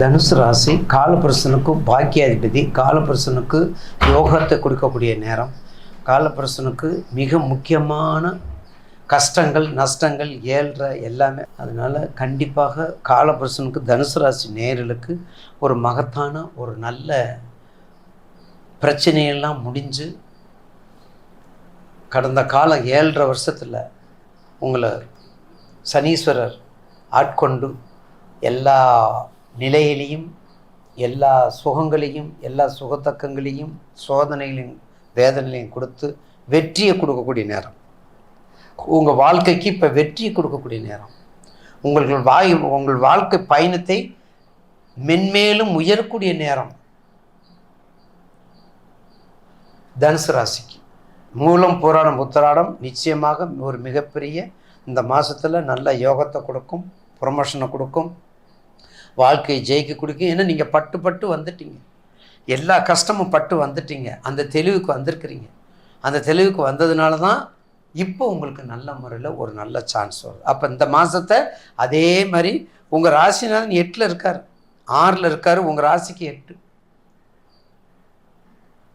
தனுசு ராசி காலபுருஷனுக்கு பாக்கியாதிபதி காலபுருஷனுக்கு யோகத்தை கொடுக்கக்கூடிய நேரம். காலபுருஷனுக்கு மிக முக்கியமான கஷ்டங்கள் நஷ்டங்கள் ஏழ்ற எல்லாமே. அதனால் கண்டிப்பாக காலபுருஷனுக்கு தனுசு ராசி நேர்களுக்கு ஒரு மகத்தான ஒரு நல்ல பிரச்சனையெல்லாம் முடிஞ்சு கடந்த காலம் ஏழரை வருஷத்தில் உங்களை சனீஸ்வரர் ஆட்கொண்டு எல்லா நிலையிலையும் எல்லா சுகங்களையும் எல்லா சுகத்தக்கங்களையும் சோதனைகளையும் வேதனைகளையும் கொடுத்து வெற்றியை கொடுக்கக்கூடிய நேரம். உங்கள் வாழ்க்கைக்கு இப்போ வெற்றியை கொடுக்கக்கூடிய நேரம். உங்கள் வாய் உங்கள் வாழ்க்கை பயணத்தை மென்மேலும் உயரக்கூடிய நேரம். தனுசு ராசிக்கு. மூலம் புராணம் உத்தராடம் நிச்சயமாக ஒரு மிகப்பெரிய இந்த மாதத்தில் நல்ல யோகத்தை கொடுக்கும் ப்ரொமோஷனை கொடுக்கும் வாழ்க்கையை ஜெயிக்க கொடுக்கும் ஏன்னா நீங்கள் பட்டு பட்டு வந்துட்டீங்க. எல்லா கஷ்டமும் பட்டு வந்துட்டீங்க. அந்த தெளிவுக்கு வந்திருக்கிறீங்க. அந்த தெளிவுக்கு வந்ததுனால தான் இப்போ உங்களுக்கு நல்ல முறையில் ஒரு நல்ல சான்ஸ் வருது. அப்போ இந்த மாதத்தை அதே மாதிரி உங்கள் ராசிநாதன் எட்டில் இருக்கார். ஆறில் இருக்கார். உங்கள் ராசிக்கு எட்டு.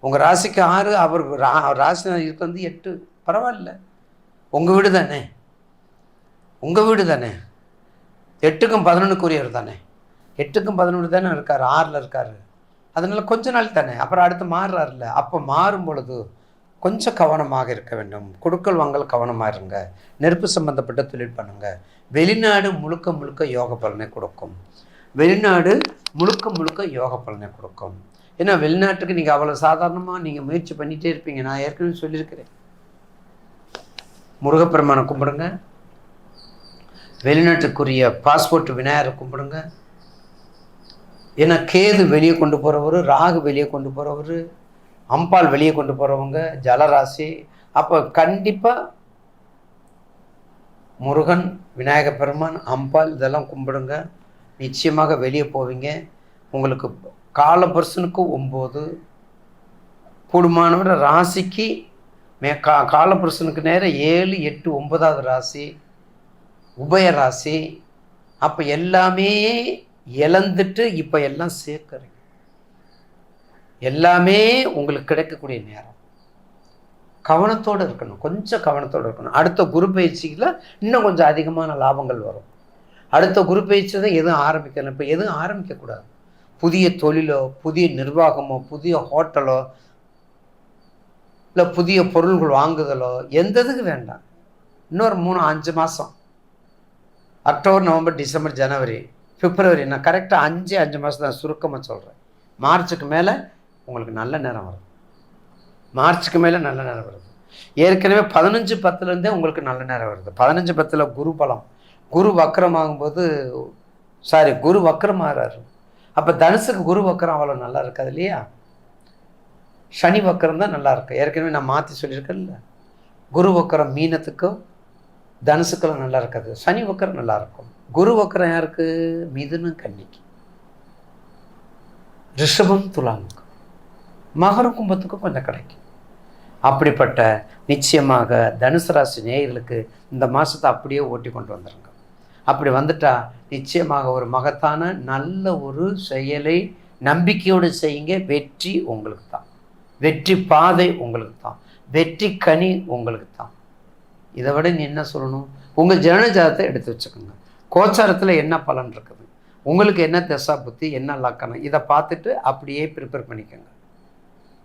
உங்கள் ராசிக்கு ஆறு அவர் ரா ராசிநாதன் இருக்கு வந்து எட்டு. பரவாயில்ல. உங்கள் வீடு தானே? உங்கள் வீடு தானே? எட்டுக்கும் பதினொன்றுக்குரியவர் தானே? எட்டுக்கும் பதினொன்று தானே இருக்கார் ஆறில் இருக்கார். அதனால் கொஞ்ச நாள் தானே அப்புறம் அடுத்து மாறுறாருல்ல அப்போ மாறும் பொழுது கொஞ்சம் கவனமாக இருக்க வேண்டும். கொடுக்கல் வாங்கல் கவனமாக இருங்க. நெருப்பு சம்மந்தப்பட்ட தொழில் பண்ணுங்க. வெளிநாடு முழுக்க முழுக்க யோக பலனை கொடுக்கும். வெளிநாடு முழுக்க முழுக்க யோக பலனை கொடுக்கும். ஏன்னா வெளிநாட்டுக்கு நீங்கள் அவ்வளோ சாதாரணமாக நீங்கள் முயற்சி பண்ணிகிட்டே இருப்பீங்க. நான் ஏற்கனவே சொல்லியிருக்கிறேன். முருகப்பெருமானை கும்பிடுங்க. வெளிநாட்டுக்குரிய பாஸ்போர்ட் விநாயகரை கும்பிடுங்க. ஏன்னா கேது வெளியே கொண்டு போகிறவர் ராகு வெளியே கொண்டு போகிறவர் அம்பாள் வெளியே கொண்டு போகிறவங்க ஜலராசி. அப்போ கண்டிப்பாக முருகன் விநாயக பெருமான் அம்பாள் இதெல்லாம் கும்பிடுங்க. நிச்சயமாக வெளியே போவீங்க. உங்களுக்கு காலபுருஷனுக்கு ஒம்பது. கூடுமானவர ராசிக்கு மே கா காலபுருஷனுக்கு நேரம் ஏழு எட்டு ஒன்பதாவது ராசி. உபய ராசி. அப்போ எல்லாமே இழந்துட்டு இப்போ எல்லாம் சேர்க்குறீங்க. எல்லாமே உங்களுக்கு கிடைக்கக்கூடிய நேரம். கவனத்தோடு இருக்கணும். கொஞ்சம் கவனத்தோடு இருக்கணும். அடுத்த குரு பயிற்சியில் இன்னும் கொஞ்சம் அதிகமான லாபங்கள் வரும். அடுத்த குரு பயிற்சி தான் எதுவும் ஆரம்பிக்கணும். இப்போ எதுவும் ஆரம்பிக்கக்கூடாது. புதிய தொழிலோ புதிய நிர்வாகமோ புதிய ஹோட்டலோ இல்லை புதிய பொருள்கள் வாங்குதலோ எந்த இதுக்கு வேண்டாம். இன்னொரு மூணு அஞ்சு மாதம் அக்டோபர் நவம்பர் டிசம்பர் ஜனவரி. பிப்ரவரி நான் கரெக்டாக அஞ்சு அஞ்சு மாதம் தான் சுருக்கமாக சொல்கிறேன் மார்ச்சுக்கு மேலே உங்களுக்கு நல்ல நேரம் வரும். மார்ச்சுக்கு மேலே நல்ல நேரம் வருது. ஏற்கனவே பதினஞ்சு பத்துலேருந்தே உங்களுக்கு நல்ல நேரம் வருது. பதினஞ்சு பத்தில் குரு பலம். குரு வக்கரமாகும்போது சாரி குரு வக்கரம் அப்போ தனுசுக்கு குரு வக்கரம் அவ்வளோ நல்லா இருக்காது இல்லையா? சனி வக்கரம் தான் நல்லா இருக்கு. ஏற்கனவே நான் மாற்றி சொல்லியிருக்கேன்ல. குரு வக்கரம் மீனத்துக்கும் தனுசுக்கெல்லாம் நல்லா இருக்காது. சனி வக்கரம் நல்லா இருக்கும். குரு வக்கரம் யாருக்கு? மிதுனம் கன்னிக்கு. ரிஷபம் துலாமுக்கு. மகர கும்பத்துக்கும் கொஞ்சம் கிடைக்கும் அப்படிப்பட்ட நிச்சயமாக தனுசு ராசி நேயர்களுக்கு இந்த மாதத்தை அப்படியே ஓட்டி கொண்டு வந்துடுங்க அப்படி வந்துட்டா நிச்சயமாக ஒரு மகத்தான நல்ல ஒரு செயலை நம்பிக்கையோடு செய்யுங்க. வெற்றி உங்களுக்கு தான். வெற்றி பாதை உங்களுக்கு தான். வெற்றி கனி உங்களுக்கு தான். இதை விட நீ என்ன சொல்லணும்? உங்கள் ஜனஜாதத்தை எடுத்து வச்சுக்கோங்க. கோச்சாரத்தில் என்ன பலன் இருக்குது? உங்களுக்கு என்ன திசா புத்தி என்ன லக்கணம்? இதை பார்த்துட்டு அப்படியே ப்ரிப்பேர் பண்ணிக்கோங்க.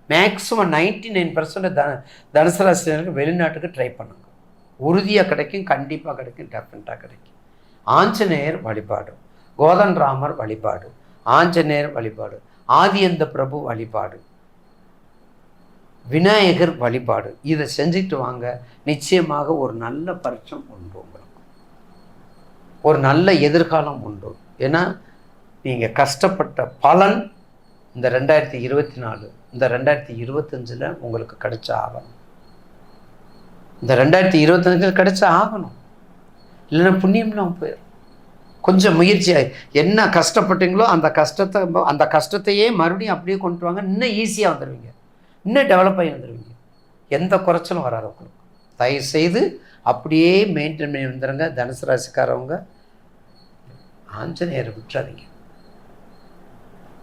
Maximum ninety nine percent the தனுசு ராசினருக்கு வெளிநாட்டுக்கு ட்ரை பண்ணுங்க. உறுதியாக கிடைக்கும் கண்டிப்பாக கிடைக்கும் டெஃபினட்டாக கிடைக்கும். ஆஞ்சநேயர் வழிபாடு. கோதன் ராமர் வழிபாடு. ஆஞ்சநேயர் வழிபாடு. ஆதியந்த பிரபு வழிபாடு. விநாயகர் வழிபாடு. இதை செஞ்சுட்டு வாங்க. நிச்சயமாக ஒரு நல்ல பரிச்சம் உண்டு ஒரு நல்ல எதிர்காலம் உண்டு. ஏன்னா நீங்கள் கஷ்டப்பட்ட பலன் இந்த ரெண்டாயிரத்தி இருபத்தி நாலு இந்த ரெண்டாயிரத்தி இருபத்தஞ்சில் உங்களுக்கு கிடைச்ச ஆகணும் இந்த ரெண்டாயிரத்தி இருபத்தஞ்சில் கிடைச்ச ஆகணும் இல்லைன்னா புண்ணியம்லாம் போயிடும் கொஞ்சம் முயற்சியாகி என்ன கஷ்டப்பட்டீங்களோ அந்த கஷ்டத்தை அந்த கஷ்டத்தையே மறுபடியும் அப்படியே கொண்டு வாங்க. இன்னும் ஈஸியாக வந்துடுவீங்க இன்னும் டெவலப் ஆகி வந்துடுவீங்க எந்த குறைச்சலும் வராது உங்களுக்கு. தயவுசெய்து அப்படியே மெயின்டைன் பண்ணி வந்துடுங்க தனுசு ராசிக்காரவங்க ஆஞ்சநேயரை விட்டுறாதீங்க.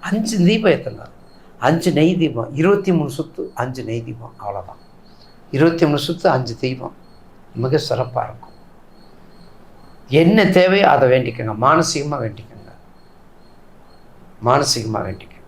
அஞ்சு தீபம் ஏற்றுங்க அஞ்சு நெய் தீபம் இருபத்தி மூணு சுத்து அஞ்சு நெய் தீபம் அவ்வளோதான் இருபத்தி மூணு சுத்து அஞ்சு தீபம். மிக சிறப்பாக இருக்கும். என்ன தேவையோ அதை வேண்டிக்கோங்க. மானசீகமாக வேண்டிக்கோங்க. மானசீகமாக வேண்டிக்கோங்க.